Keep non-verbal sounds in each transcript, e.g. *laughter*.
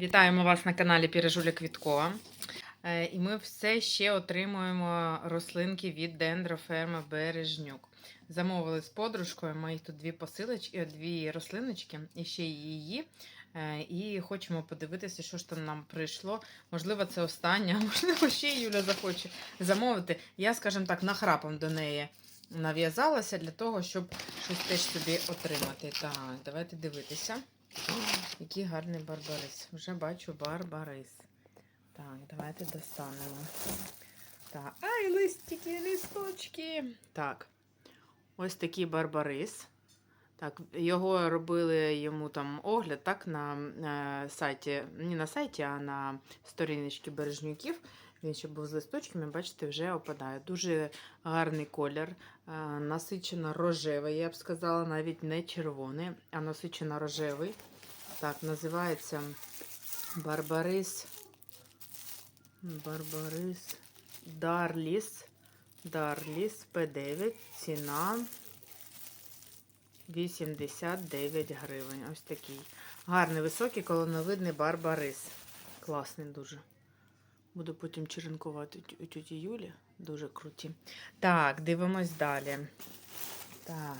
Вітаємо вас на каналі Пірежуля Квіткова. Е, І ми все ще отримуємо рослинки від дендроферма Бережнюк. Замовили з подружкою. Моїх тут дві посилочки, дві рослиночки і ще її. Е, І хочемо подивитися, що ж там нам прийшло. Можливо, це останнє, *laughs* можливо, ще Юля захоче замовити. Я, скажімо так, нахрапом до неї нав'язалася для того, щоб щось теж собі отримати. Так, давайте дивитися. Який гарний барбарис. Вже бачу барбарис. Так, давайте достанемо. Так, ай, листики, листочки. Так. Ось такий барбарис. Так, його робили йому там огляд, так, на е, сайті, не на сайті, а на сторіночці бережнюків. Він ще був з листочками, бачите, вже опадає. Дуже гарний колір, е, насичено рожевий, я б сказала, навіть не червоний, а насичено рожевий. Так, називається Барбарис. Барбарис Дарліс. Дарліс П9. Ціна 89 гривень. Ось такий. Гарний, високий, колоновидний барбарис. Класний дуже. Буду потім черенкувати у тіті Юлі. Дуже круті. Так, дивимось далі. Так.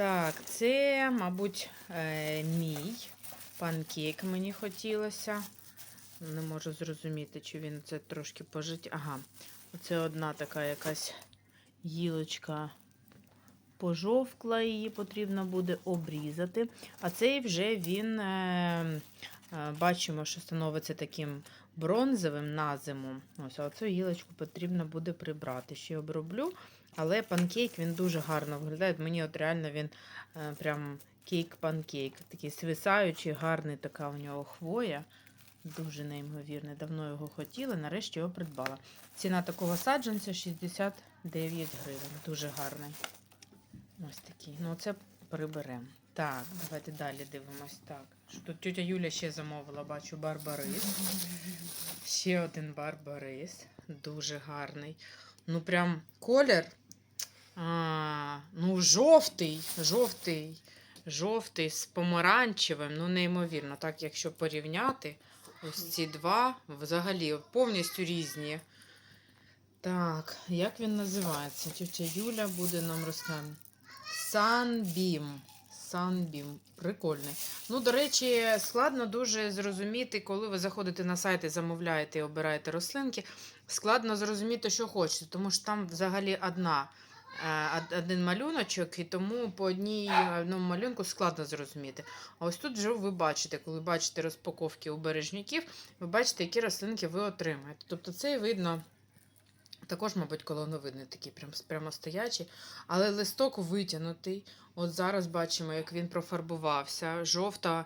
Так, це, мабуть, е, мій панкейк мені хотілося. Не можу зрозуміти, чи він це трошки пожить. Ага, оце одна така якась гілочка пожовкла, її потрібно буде обрізати. А цей вже він, е, е, бачимо, що становиться таким бронзовим на зиму. Ось, а цю гілочку потрібно буде прибрати. Ще оброблю. Але панкейк він дуже гарно виглядає. Мені от реально він е, прям кейк-панкейк. Такий свисаючий, гарний така у нього хвоя. Дуже неймовірний. Давно його хотіла, нарешті його придбала. Ціна такого саджанця 69 гривень. Дуже гарний. Ось такий. Ну, це приберемо. Так, давайте далі дивимось. Так. Тут тетя Юля ще замовила, бачу, барбарис. Ще один барбарис. Дуже гарний. Ну, прям колір. Ну, жовтий, жовтий, жовтий з помаранчевим. Ну, неймовірно. Так, якщо порівняти, ось ці два взагалі повністю різні. Так, як він називається? Тетя Юля буде нам розказати. Sunbeam. Sunbeam. Прикольний. Ну, до речі, складно дуже зрозуміти, коли ви заходите на сайт і замовляєте і обираєте рослинки. Складно зрозуміти, що хочете, тому що там взагалі одна, од- один малюночок, і тому по одній одному малюнку складно зрозуміти. А ось тут вже ви бачите, коли бачите розпаковки у бережників, ви бачите, які рослинки ви отримаєте. Тобто це видно. Також, мабуть, колоновидний такий прям, прямо. Але листок витягнутий. От зараз бачимо, як він профарбувався. Жовта е,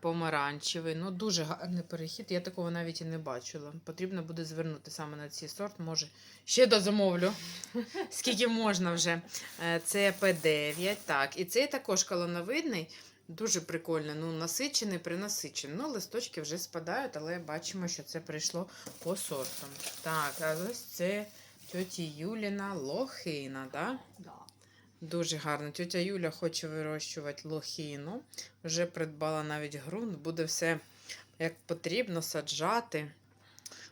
помаранчевий. Ну, дуже гарний перехід. Я такого навіть і не бачила. Потрібно буде звернути саме на цей сорт. Може, ще дозамовлю. *laughs* Скільки можна вже. Е, Це П9. Так, і цей також колоновидний. Дуже прикольно. Ну, насичений, принасичений. Ну, листочки вже спадають, але бачимо, що це прийшло по сортам. Так, а ось це тьоті Юліна лохина, да? Да. Дуже гарно. Тетя Юля хоче вирощувати лохіну. Вже придбала навіть ґрунт, буде все як потрібно саджати.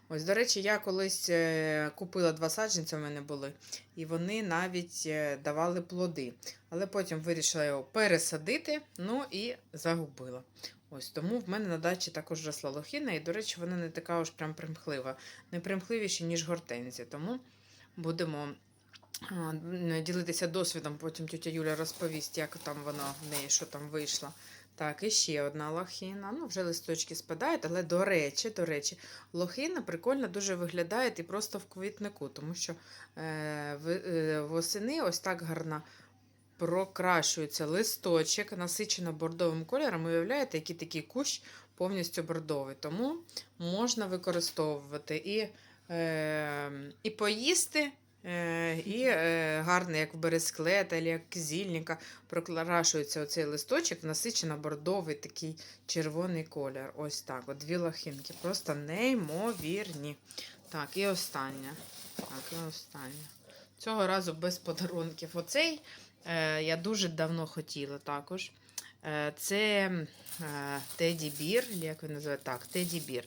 Ось, до речі, я колись е, купила два саджанця, в мене були, і вони навіть е, давали плоди. Але потім вирішила його пересадити, ну і загубила. Ось тому в мене на дачі також росла лохіна, і, до речі, вона не така уж прям примхлива, не примхливіша, ніж гортензія. Тому будемо ділитися досвідом, потім тетя Юля розповість, як там воно в неї, що там вийшло. Так, і ще одна лохина. Ну, вже листочки спадають, але до речі, до речі, лохина прикольно дуже виглядає і просто в квітнику, тому що е, е, восени ось так гарно прокрашується листочок, насичено бордовим кольором. Уявляєте, який такий кущ повністю бордовий. Тому можна використовувати і, е, і поїсти. Е, І е, гарно, як в бересклета, як кизільника, прокрашується оцей листочок, насичено бордовий такий червоний колір. Ось так. От дві лохинки. Просто неймовірні. Так, і остання. Так, і остання. Цього разу без подарунків. Оцей е, я дуже давно хотіла також. Е, Це Теді Бір, як він називає так, Теді Бір.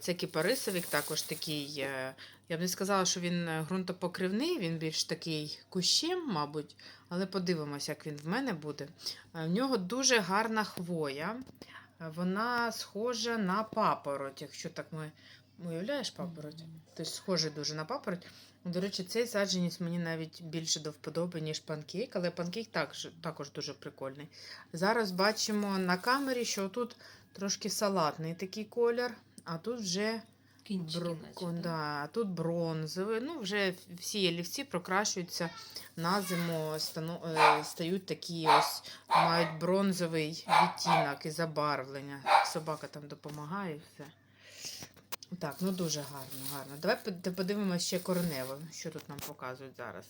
Це кіпарисовик, також такий. е, Я б не сказала, що він е, ґрунтопокривний, він більш такий кущем, мабуть, але подивимось, як він в мене буде. В нього дуже гарна хвоя. Вона схожа на папороть, якщо так ми уявляєш папороть. Тобто схожий дуже на папороть. До речі, цей саджанець мені навіть більше до вподоби, ніж панкейк, але панкейк також, також дуже прикольний. Зараз бачимо на камері, що тут трошки салатний такий колір, а тут вже наче, да, тут бронзовий. Ну, вже всі ялівці прокрашуються на зиму, стану... е, стають такі ось, мають бронзовий відтінок і забарвлення. Собака там допомагає і все. Так, ну дуже гарно, гарно. Давай под- подивимося ще коренево, що тут нам показують зараз.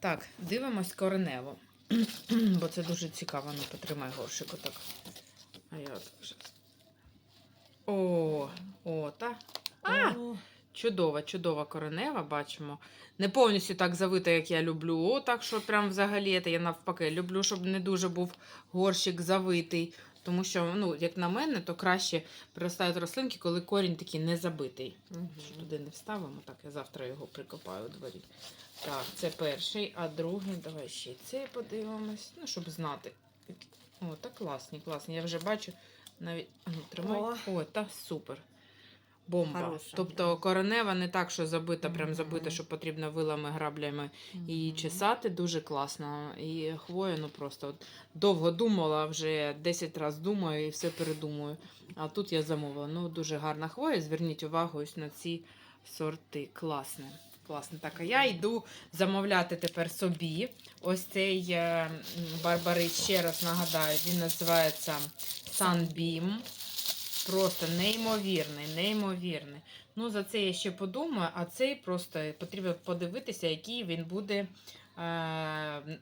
Так, дивимось коренево. *clears throat* Бо це дуже цікаво. Ну, потримай горшик отак. А я отак. О, о, та. А! Чудова, чудова коренева, бачимо. Не повністю так завита, як я люблю. О, так що прям взагалі я навпаки люблю, щоб не дуже був горщик завитий. Тому що, ну, як на мене, то краще приростають рослинки, коли корінь такий не забитий. Угу. Що туди не вставимо, так я завтра його прикопаю у дворі. Так, це перший, а другий, давай ще цей подивимось, ну, щоб знати. О, так класні, класні. Я вже бачу навіть. Ну, тримай. О. О, та супер. Бомба. Хороша, тобто да. коренева не так, що забита, прям забита, що потрібно вилами, граблями її Мгм. чесати. Дуже класно. І хвоя, ну просто от, довго думала, вже 10 разів думаю і все передумую. А тут я замовила. Ну, дуже гарна хвоя. Зверніть увагу ось на ці сорти. Класне. Класно. Так, а я йду замовляти тепер собі. Ось цей е, барбарис, ще раз нагадаю, він називається Sunbeam. Просто неймовірний, неймовірний. Ну, за це я ще подумаю, а цей просто потрібно подивитися, який він буде е, е,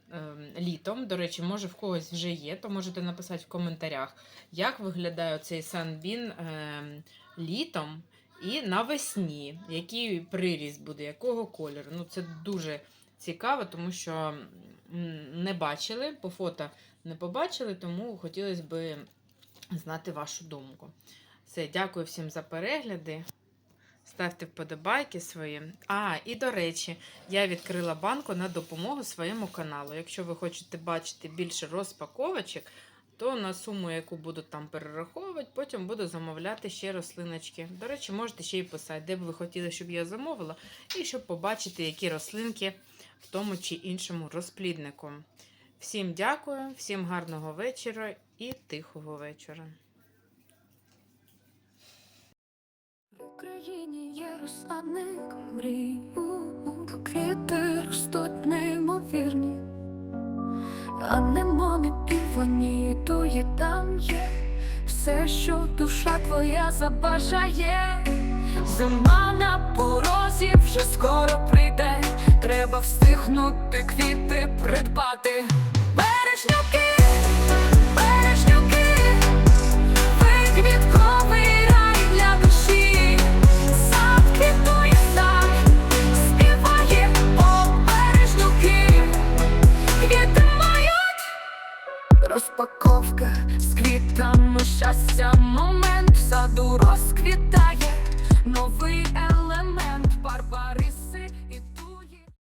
літом. До речі, може в когось вже є, то можете написати в коментарях, як виглядає цей санбін е, літом і навесні, який приріст буде, якого кольору. Ну, це дуже цікаво, тому що не бачили, по фото не побачили, тому хотілося б знати вашу думку. Все, дякую всім за перегляди. Ставте вподобайки свої. А, і до речі, я відкрила банку на допомогу своєму каналу. Якщо ви хочете бачити більше розпаковочок, то на суму, яку буду там перераховувати, потім буду замовляти ще рослиночки. До речі, можете ще й писати, де б ви хотіли, щоб я замовила, і щоб побачити, які рослинки в тому чи іншому розпліднику. Всім дякую, всім гарного вечора і тихого вечора. В Україні є розсадник мрій, квіти ростуть неймовірні, а немони півоні, там є все, що душа твоя забажає. Зима на порозі вже скоро прийде, треба встигнути квіти придбати.